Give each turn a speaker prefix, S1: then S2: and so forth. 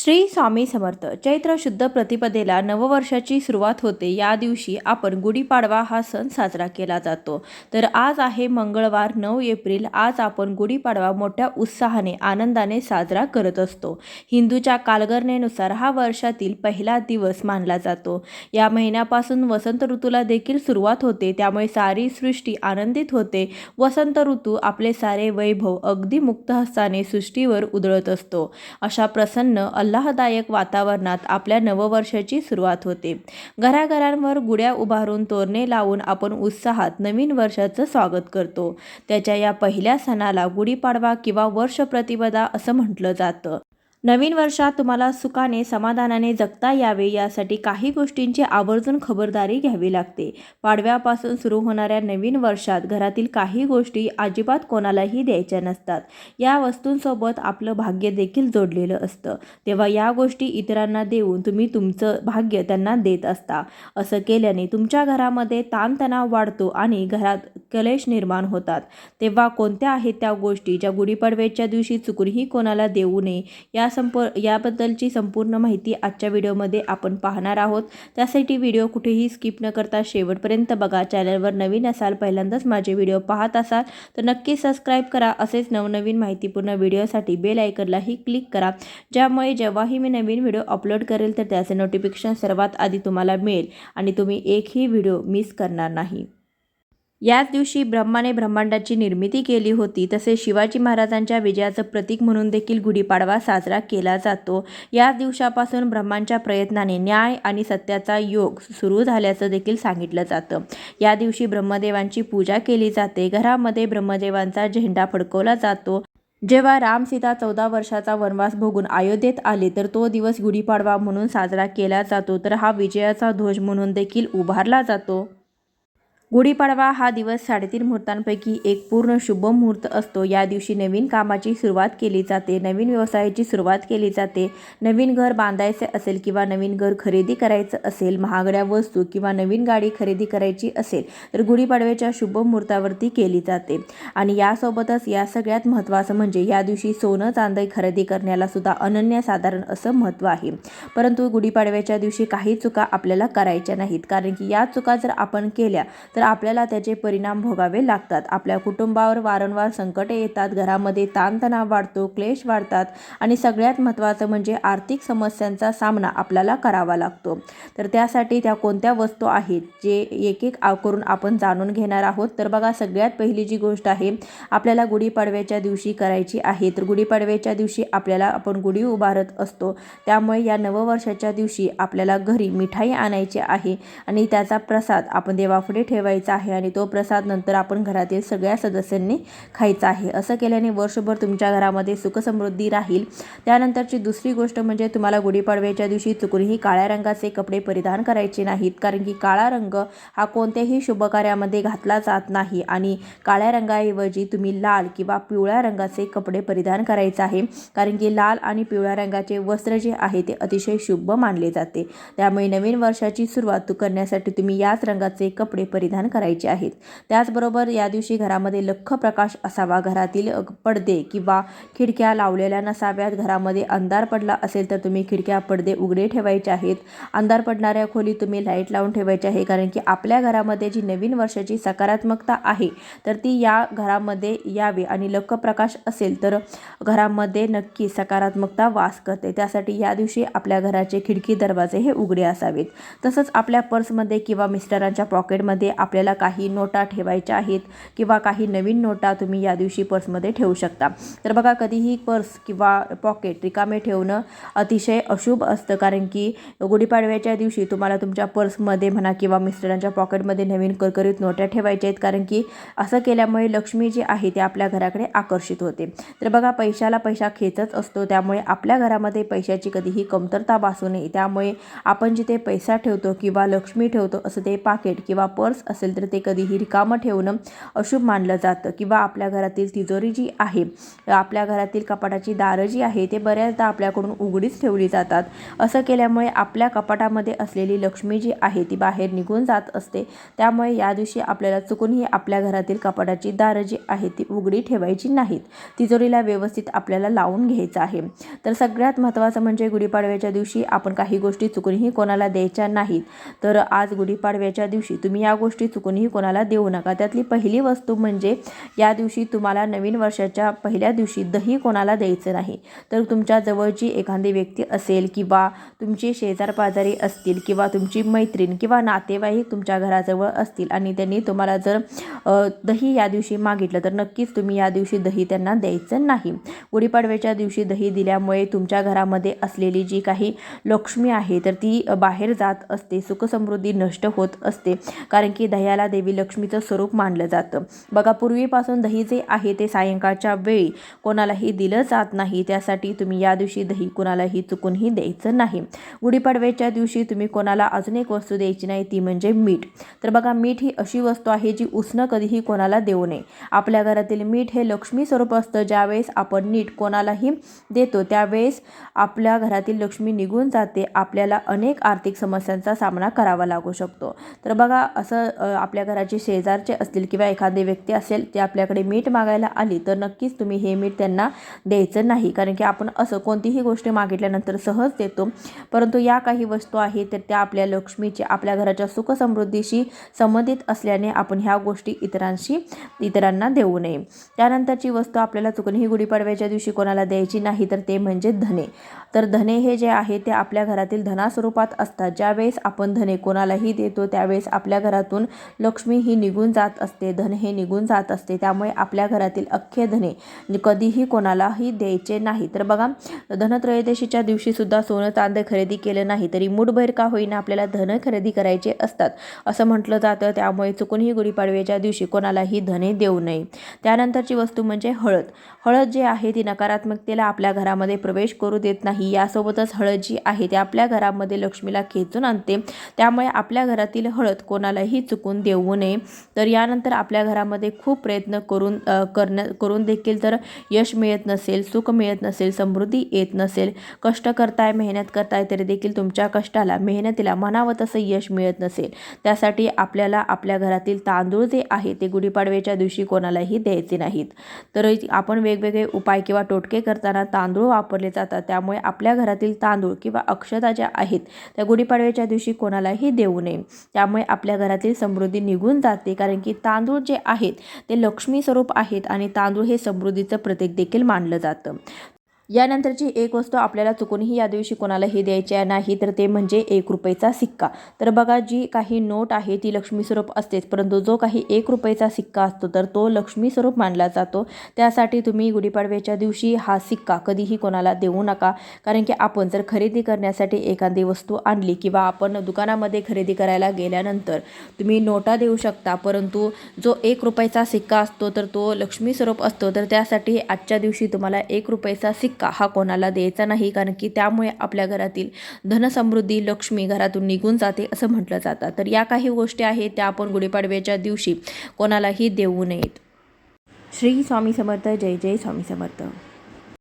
S1: श्री स्वामी समर्थ चैत्र शुद्ध प्रतिपदेला नववर्षाची सुरुवात होते. या दिवशी आपण गुढीपाडवा हा सण साजरा केला जातो. तर आज आहे मंगळवार नऊ एप्रिल. आज आपण गुढीपाडवा मोठ्या उत्साहाने आनंदाने साजरा करत असतो. हिंदूच्या कालगणनेनुसार हा वर्षातील पहिला दिवस मानला जातो. या महिन्यापासून वसंत ऋतूला देखील सुरुवात होते. त्यामुळे सारी सृष्टी आनंदित होते. वसंत ऋतू आपले सारे वैभव अगदी मुक्त हस्ताने सृष्टीवर उधळत असतो. अशा प्रसन्न आल्हादायक वातावरणात आपल्या नववर्षाची सुरुवात होते. घराघरांवर गुड्या उभारून तोरणे लावून आपण उत्साहात नवीन वर्षाचं स्वागत करतो. त्याच्या या पहिल्या सणाला गुढीपाडवा किंवा वर्ष प्रतिपदा असं म्हटलं जातं. नवीन वर्षात तुम्हाला सुखाने समाधानाने जगता यावे यासाठी काही गोष्टींची आवर्जून खबरदारी घ्यावी लागते. पाडव्यापासून सुरू होणाऱ्या नवीन वर्षात घरातील काही गोष्टी अजिबात कोणालाही द्यायच्या नसतात. या वस्तूंसोबत आपलं भाग्य देखील जोडलेलं असतं. तेव्हा या गोष्टी इतरांना देऊन तुम्ही तुमचं भाग्य त्यांना देत असता. असं केल्याने तुमच्या घरामध्ये ताणतणाव वाढतो आणि घरात कलेश निर्माण होतात. तेव्हा कोणत्या आहेत त्या गोष्टी ज्या गुढीपाडव्याच्या दिवशी चुकूनही कोणाला देऊ नये या संप याबद्दलची संपूर्ण माहिती आजच्या व्हिडिओमध्ये आपण पाहणार आहोत. त्यासाठी व्हिडिओ कुठेही स्किप न करता शेवटपर्यंत बघा. चॅनलवर नवीन असाल पहिल्यांदाच माझे व्हिडिओ पाहत असाल तर नक्की सबस्क्राईब करा. असेच नवनवीन माहितीपूर्ण व्हिडिओसाठी बेल आयकनलाही क्लिक करा. ज्यामुळे जेव्हाही मी नवीन व्हिडिओ अपलोड करेल तर त्याचे नोटिफिकेशन सर्वात आधी तुम्हाला मिळेल आणि तुम्ही एकही व्हिडिओ मिस करणार नाही. याच दिवशी ब्रह्माने ब्रह्मांडाची निर्मिती केली होती. तसेच शिवाजी महाराजांच्या विजयाचं प्रतीक म्हणून देखील गुढीपाडवा साजरा केला जातो. याच दिवसापासून ब्रह्मांच्या प्रयत्नाने न्याय आणि सत्याचा योग सुरू झाल्याचं देखील सांगितलं जातं. या दिवशी ब्रह्मदेवांची पूजा केली जाते. घरामध्ये ब्रह्मदेवांचा झेंडा फडकवला जातो. जेव्हा राम सीता चौदा वर्षाचा वनवास भोगून अयोध्येत आले तर तो दिवस गुढीपाडवा म्हणून साजरा केला जातो. तर हा विजयाचा ध्वज म्हणून देखील उभारला जातो. गुढीपाडवा हा दिवस साडेतीन मुहूर्तांपैकी एक पूर्ण शुभ मुहूर्त असतो. या दिवशी नवीन कामाची सुरुवात केली जाते. नवीन व्यवसायाची सुरुवात केली जाते. नवीन घर बांधायचे असेल किंवा नवीन घर खरेदी करायचं असेल महागड्या वस्तू किंवा नवीन गाडी खरेदी करायची असेल तर गुढीपाडव्याच्या शुभ मुहूर्तावरती केली जाते. आणि यासोबतच या सगळ्यात महत्त्वाचं म्हणजे या दिवशी सोनं चांदी खरेदी करण्याला सुद्धा अनन्यसाधारण असं महत्त्व आहे. परंतु गुढीपाडव्याच्या दिवशी काही चुका आपल्याला करायच्या नाहीत. कारण की या चुका जर आपण केल्या तर तर आपल्याला त्याचे परिणाम भोगावे लागतात. आपल्या कुटुंबावर वारंवार संकटे येतात घरामध्ये ताणतणाव वाढतो क्लेश वाढतात आणि सगळ्यात महत्त्वाचं म्हणजे आर्थिक समस्यांचा सामना आपल्याला करावा लागतो. तर त्यासाठी त्या कोणत्या वस्तू आहेत जे एक एक करून आपण जाणून घेणार आहोत? तर बघा सगळ्यात पहिली जी गोष्ट आहे आपल्याला गुढीपाडव्याच्या दिवशी करायची आहे. तर गुढीपाडव्याच्या दिवशी आपल्याला आपण गुढी उभारत असतो. त्यामुळे या नववर्षाच्या दिवशी आपल्याला घरी मिठाई आणायची आहे आणि त्याचा प्रसाद आपण देवापुढे ठेवा ठेवायचा आहे आणि तो प्रसाद नंतर आपण घरातील सगळ्या सदस्यांनी खायचा आहे. असं केल्याने वर्षभर तुमच्या घरामध्ये सुखसमृद्धी राहील. त्यानंतरची दुसरी गोष्ट म्हणजे तुम्हाला गुढीपाडव्याच्या दिवशी चुकूनही काळ्या रंगाचे कपडे परिधान करायचे नाहीत. कारण की काळा रंग हा कोणत्याही शुभकार्यामध्ये घातला जात नाही आणि काळ्या रंगाऐवजी तुम्ही लाल किंवा पिवळ्या रंगाचे कपडे परिधान करायचे आहे. कारण की लाल आणि पिवळ्या रंगाचे वस्त्र जे आहे ते अतिशय शुभ मानले जाते. त्यामुळे नवीन वर्षाची सुरुवात करण्यासाठी तुम्ही याच रंगाचे कपडे परिधान करायचे आहेत. त्याचबरोबर या दिवशी घरामध्ये लख प्रकाश असावा घरातील पडदे किंवा खिडक्या लावलेल्या नसाव्यात घरामध्ये अंधार पडला असेल तर तुम्ही खिडक्या पडदे उघडे ठेवायचे आहेत. अंधार पडणाऱ्या खोली तुम्ही लाइट लावून ठेवायची आहे कारण की आपल्या घरामध्ये जी नवीन वर्षाची सकारात्मकता आहे तर ती या घरामध्ये यावी आणि लख प्रकाश असेल तर घरामध्ये नक्की सकारात्मकता वास करते. त्यासाठी या दिवशी आपल्या घराचे खिडकी दरवाजे हे उघडे असावेत. तसंच आपल्या पर्समध्ये किंवा मिस्टरांच्या पॉकेटमध्ये आपल्याला काही नोटा ठेवायच्या आहेत किंवा काही नवीन नोटा तुम्ही या दिवशी पर्समध्ये ठेवू शकता. तर बघा कधीही पर्स किंवा पॉकेट रिकामे ठेवणं अतिशय अशुभ असतं. कारण की गुढीपाडव्याच्या दिवशी तुम्हाला तुमच्या पर्समध्ये म्हणा किंवा मिस्टरांच्या पॉकेटमध्ये नवीन करकरीत नोट्या ठेवायच्या आहेत. कारण की असं केल्यामुळे लक्ष्मी जी आहे ती आपल्या घराकडे आकर्षित होते. तर बघा पैशाला पैसा खेचच असतो. त्यामुळे आपल्या घरामध्ये पैशाची कधीही कमतरता भासू नये. त्यामुळे आपण जिथे पैसा ठेवतो किंवा लक्ष्मी ठेवतो असं ते पाकिट किंवा पर्स असेल तर ते कधीही रिकामं ठेवणं अशुभ मानलं जातं. किंवा आपल्या घरातील तिजोरी जी आहे आपल्या घरातील कपाटाची दारं जी आहे ते बऱ्याचदा आपल्याकडून उघडीच ठेवली जातात. असं केल्यामुळे आपल्या कपाटामध्ये असलेली लक्ष्मी जी आहे ती बाहेर निघून जात असते. त्यामुळे या दिवशी आपल्याला चुकूनही आपल्या घरातील कपाटाची दारं जी आहे ती उघडी ठेवायची नाहीत. तिजोरीला व्यवस्थित आपल्याला लावून घ्यायचं आहे. तर सगळ्यात महत्त्वाचं म्हणजे गुढीपाडव्याच्या दिवशी आपण काही गोष्टी चुकूनही कोणाला द्यायच्या नाहीत. तर आज गुढीपाडव्याच्या दिवशी तुम्ही या गोष्टी चुकूनही कोणाला देऊ नका. त्यातली पहिली वस्तू म्हणजे या दिवशी तुम्हाला नवीन वर्षाच्या पहिल्या दिवशी दही कोणाला द्यायचं नाही. तर तुमच्या जवळची एखादी व्यक्ती असेल किंवा तुमचे शेजारपाजारी असतील किंवा तुमची मैत्रीण किंवा नातेवाईक तुमच्या घराजवळ असतील आणि त्यांनी तुम्हाला जर दही या दिवशी मागितलं तर नक्कीच तुम्ही या दिवशी दही त्यांना द्यायचं नाही. गुढीपाडव्याच्या दिवशी दही दिल्यामुळे तुमच्या घरामध्ये असलेली जी काही लक्ष्मी आहे तर ती बाहेर जात असते. सुखसमृद्धी नष्ट होत असते. कारण की दह्याला देवी लक्ष्मीचं स्वरूप मानलं जातं. बघा पूर्वीपासून दही जे आहे ते सायंकाळच्या वेळी कोणालाही दिलं जात नाही. त्यासाठी तुम्ही या दिवशी दही कोणालाही चुकूनही द्यायचं नाही. गुढीपाडव्याच्या दिवशी तुम्ही कोणाला अजून एक वस्तू द्यायची नाही ती म्हणजे मीठ. तर बघा मीठ ही अशी वस्तू आहे जी उष्ण कधीही कोणाला देऊ नये. आपल्या घरातील मीठ हे लक्ष्मी स्वरूप असतं. ज्यावेळेस आपण नीट कोणालाही देतो त्यावेळेस आपल्या घरातील लक्ष्मी निघून जाते. आपल्याला अनेक आर्थिक समस्यांचा सामना करावा लागू शकतो. तर बघा असं आपल्या घराचे शेजारचे असतील किंवा एखादी व्यक्ती असेल ते आपल्याकडे मीठ मागायला आली तर नक्कीच तुम्ही हे मीठ त्यांना द्यायचं नाही. कारण की आपण असं कोणतीही गोष्ट मागितल्यानंतर सहज देतो. परंतु या काही वस्तू आहेत तर त्या आपल्या लक्ष्मीचे आपल्या घराच्या सुखसमृद्धीशी संबंधित असल्याने आपण ह्या गोष्टी इतरांशी इतरांना देऊ नये. त्यानंतरची वस्तू आपल्याला चुकूनही गुढीपाडव्याच्या दिवशी कोणाला द्यायची नाही तर ते म्हणजे धने. तर धने हे जे आहे ते आपल्या घरातील धनास्वरूपात असतात. ज्यावेळेस आपण धने कोणालाही देतो त्यावेळेस आपल्या घरातून लक्ष्मी ही निघून जात असते धन हे निघून जात असते. त्यामुळे आपल्या घरातील अख्खे धने कधीही कोणालाही द्यायचे नाही तर बघा धनत्रयोदशीच्या दिवशीसुद्धा सोनं चांदी खरेदी केलं नाही तरी मुठभर का होईना आपल्याला धन खरेदी करायचे असतात. असं म्हटलं जातं. त्यामुळे चुकूनही गुढीपाडव्याच्या दिवशी कोणालाही धने देऊ नये. त्यानंतरची वस्तू म्हणजे हळद. हळद जी आहे ती नकारात्मकतेला आपल्या घरामध्ये प्रवेश करू देत नाही. यासोबतच हळद जी आहे ती आपल्या घरामध्ये लक्ष्मीला खेचून आणते. त्यामुळे आपल्या घरातील हळद कोणालाही चुकून देऊ नये. तर यानंतर आपल्या घरामध्ये खूप प्रयत्न करून करण्या करून देखील तर यश मिळत नसेल सुख मिळत नसेल समृद्धी येत नसेल. कष्ट करताय मेहनत करताय तरी देखील तुमच्या कष्टाला मेहनतीला म्हणावं तसं यश मिळत नसेल. त्यासाठी आपल्याला आपल्या घरातील तांदूळ जे आहे ते गुढीपाडव्याच्या दिवशी कोणालाही द्यायचे नाहीत. तर आपण वेगवेगळे उपाय किंवा टोटके करताना तांदूळ वापरले जातात. त्यामुळे आपल्या घरातील तांदूळ किंवा अक्षता ज्या आहेत त्या गुढीपाडव्याच्या दिवशी कोणालाही देऊ नये. त्यामुळे आपल्या घरातील समृद्धी निघून जाते. कारण की तांदूळ जे आहेत ते लक्ष्मी स्वरूप आहेत आणि तांदूळ हे समृद्धीचं प्रतीक देखील मानलं जातं. यानंतरची एक वस्तू आपल्याला चुकूनही या दिवशी कोणालाही द्यायची नाही तर ते म्हणजे एक रुपयेचा सिक्का. तर बघा जी काही नोट आहे ती लक्ष्मी स्वरूप असतेच परंतु जो काही एक रुपयेचा सिक्का असतो तर तो लक्ष्मी स्वरूप मानला जातो. त्यासाठी तुम्ही गुढीपाडव्याच्या दिवशी हा सिक्का कधीही कोणाला देऊ नका कारण की आपण जर खरेदी करण्यासाठी एखादी वस्तू आणली किंवा आपण दुकानामध्ये खरेदी करायला गेल्यानंतर तुम्ही नोटा देऊ शकता परंतु जो एक रुपयाचा सिक्का असतो तर तो लक्ष्मी स्वरूप असतो. तर त्यासाठी आजच्या दिवशी तुम्हाला एक रुपयाचा सिक्का हा कोणाला द्यायचा नाही कारण की त्यामुळे आपल्या घरातील धनसमृद्धी लक्ष्मी घरातून निघून जाते असं म्हटलं जातं. तर या काही गोष्टी आहेत त्या आपण गुढीपाडव्याच्या दिवशी कोणालाही देऊ नयेत. श्री स्वामी समर्थ जय जय स्वामी समर्थ.